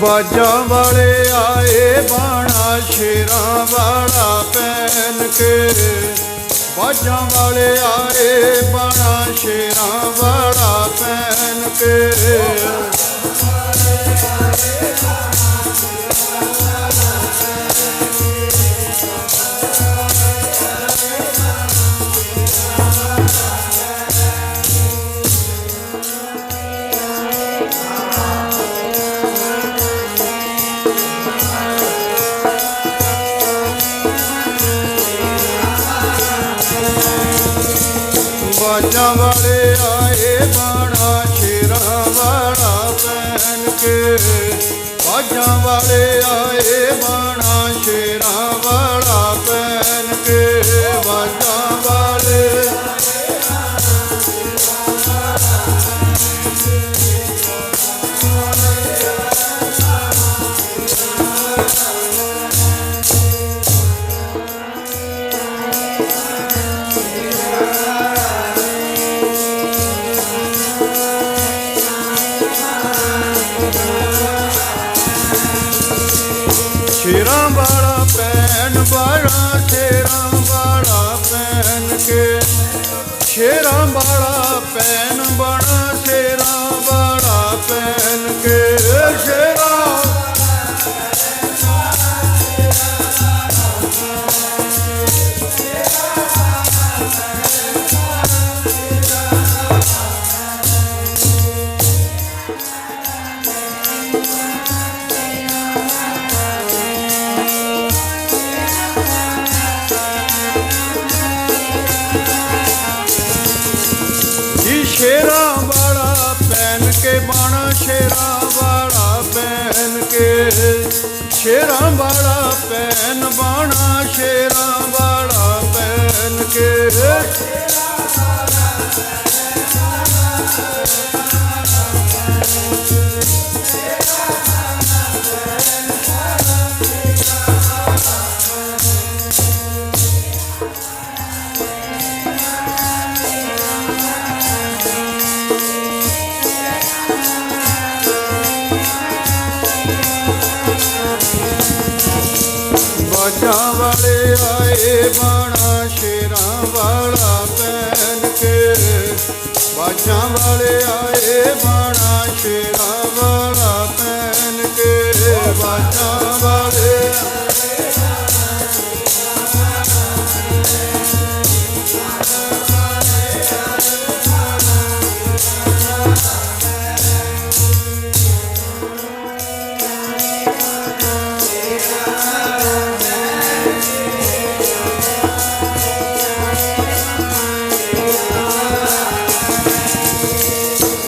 ਬਾਜਾਂ ਵਾਲੇ ਆਏ ਬਾਣਾ, ਸ਼ੇਰਾਂ ਵਾਲਾ ਪਹਿਨ ਕੇ। ਬਾਜਾਂ ਵਾਲੇ ਆਏ ਬਾਣਾ, ਸ਼ੇਰਾਂ ਵਾਲਾ ਪਹਿਨ ਕੇ। ਬਾਣਾ ਸ਼ੇਰਾਂ ਵਾਲਾ ਪਹਿਨ ਕੇ ਬਾਜਾਂ ਵਾਲੇ ਸ਼ੇਰਾਂ ਵਾਲਾ ਪੈਨ ਵਾਲਾ ਸ਼ੇਰਾਂ ਵਾਲਾ ਪੈਨ ਕੇ। ਸ਼ੇਰਾਂ ਵਾਲਾ ਪੈਨ ਬਣਾ ਸ਼ੇਰਾਂ ਵਾਲਾ ਪੈਨ ਕੇ ਸ਼ੇਰਾਂ ਵਾਲਾ ਪੈਨ ਬਾਣਾ ਸ਼ੇਰਾਂ ਵਾਲਾ ਪੈਨ ਕੇ। ਬਾਣਾ ਸ਼ੇਰਾਂ ਵਾਲਾ ਪਹਿਨ ਕੇ। ਬਾਜਾਂ ਵਾਲੇ ਆਏ ਬਾਣਾ ਸ਼ੇਰਾਂ ਵਾਲਾ ਪਹਿਨ ਕੇ। ਬਾਜਾਂ ਵਾਲੇ